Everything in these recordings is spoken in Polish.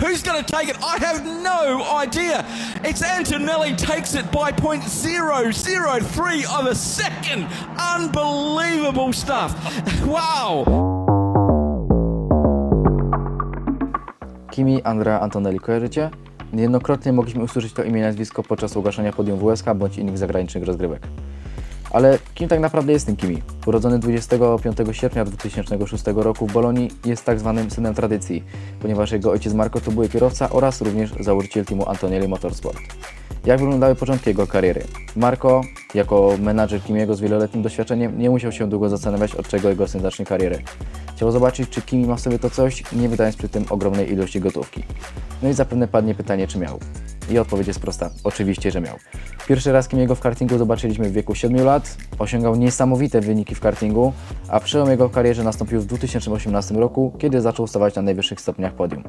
Who's going to take it? I have no idea. It's Antonelli takes it by point zero zero three of a second. Unbelievable stuff. Wow. Kimi Andrea Antonelli kojarzycie? Niejednokrotnie mogliśmy usłyszeć to imię i nazwisko podczas ogłaszania podium WSK bądź innych zagranicznych rozgrywek. Ale kim tak naprawdę jest ten Kimi? Urodzony 25 sierpnia 2006 roku w Bolonii jest tak zwanym synem tradycji, ponieważ jego ojciec Marco to był kierowca oraz również założyciel teamu Antonelli Motorsport. Jak wyglądały początki jego kariery? Marco, jako menadżer Kimiego z wieloletnim doświadczeniem, nie musiał się długo zastanawiać, od czego jego syn zacznie karierę. Chciał zobaczyć, czy Kimi ma w sobie to coś, nie wydając przy tym ogromnej ilości gotówki. No i zapewne padnie pytanie, czy miał. I odpowiedź jest prosta. Oczywiście, że miał. Pierwszy raz Kimiego w kartingu zobaczyliśmy w wieku 7 lat. Osiągał niesamowite wyniki w kartingu, a przełom jego karierze nastąpił w 2018 roku, kiedy zaczął stawać na najwyższych stopniach podium.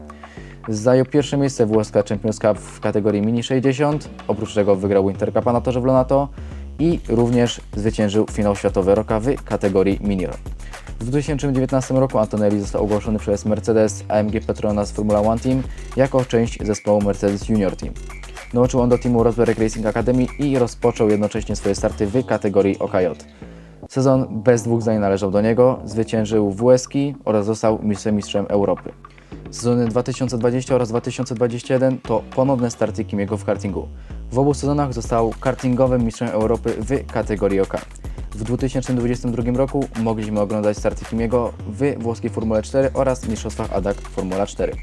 Zajął pierwsze miejsce w WSK Champions Cup w kategorii Mini 60, oprócz tego wygrał Winter Cupa na torze w Lonato i również zwyciężył finał światowy roka w kategorii Mini Rock. W 2019 roku Antonelli został ogłoszony przez Mercedes AMG Petronas Formula One Team jako część zespołu Mercedes Junior Team. Dołączył on do teamu Rosberg Racing Academy i rozpoczął jednocześnie swoje starty w kategorii OKJ. Sezon bez dwóch zdań należał do niego, zwyciężył WSK oraz został mistrzem mistrzem Europy. Sezony 2020 oraz 2021 to ponowne starty Kimiego w kartingu. W obu sezonach został kartingowym mistrzem Europy w kategorii OK. W 2022 roku mogliśmy oglądać starty Kimiego w włoskiej Formule 4 oraz mistrzostwach ADAC Formula 4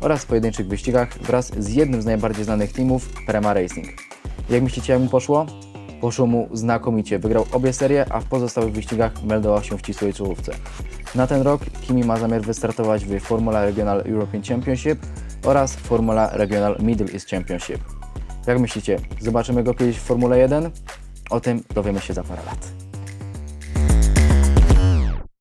oraz w pojedynczych wyścigach wraz z jednym z najbardziej znanych teamów Prema Racing. Jak myślicie, jak mu poszło? Poszło mu znakomicie. Wygrał obie serie, a w pozostałych wyścigach meldował się w ścisłej czołówce. Na ten rok Kimi ma zamiar wystartować w Formula Regional European Championship oraz Formula Regional Middle East Championship. Jak myślicie, zobaczymy go kiedyś w Formule 1? O tym dowiemy się za parę lat.